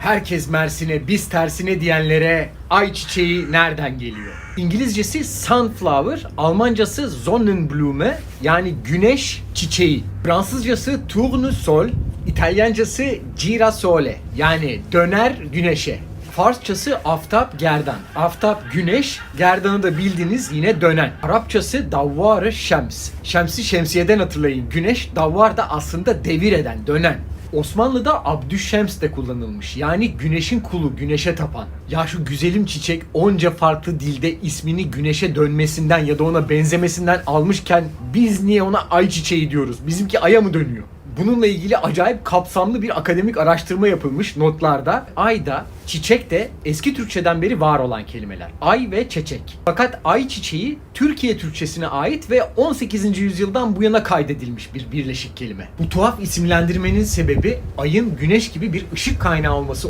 Herkes Mersin'e biz tersine diyenlere ayçiçeği nereden geliyor? İngilizcesi sunflower, Almancası Sonnenblume yani güneş çiçeği. Fransızcası tournesol, İtalyancası girasole yani döner güneşe. Farsçası aftap gerdan. Aftap güneş, gerdanı da bildiğiniz yine dönen. Arapçası davvar şems. Şemsi şemsiyeden hatırlayın. Güneş davvar da aslında devir eden, dönen. Osmanlı'da Abdüşşems de kullanılmış. Yani güneşin kulu, güneşe tapan. Ya şu güzelim çiçek onca farklı dilde ismini güneşe dönmesinden ya da ona benzemesinden almışken biz niye ona ay çiçeği diyoruz? Bizimki aya mı dönüyor? Bununla ilgili acayip kapsamlı bir akademik araştırma yapılmış notlarda. Ay da, çiçek de eski Türkçeden beri var olan kelimeler. Ay ve çiçek. Fakat ay çiçeği Türkiye Türkçesine ait ve 18. yüzyıldan bu yana kaydedilmiş bir birleşik kelime. Bu tuhaf isimlendirmenin sebebi ayın güneş gibi bir ışık kaynağı olması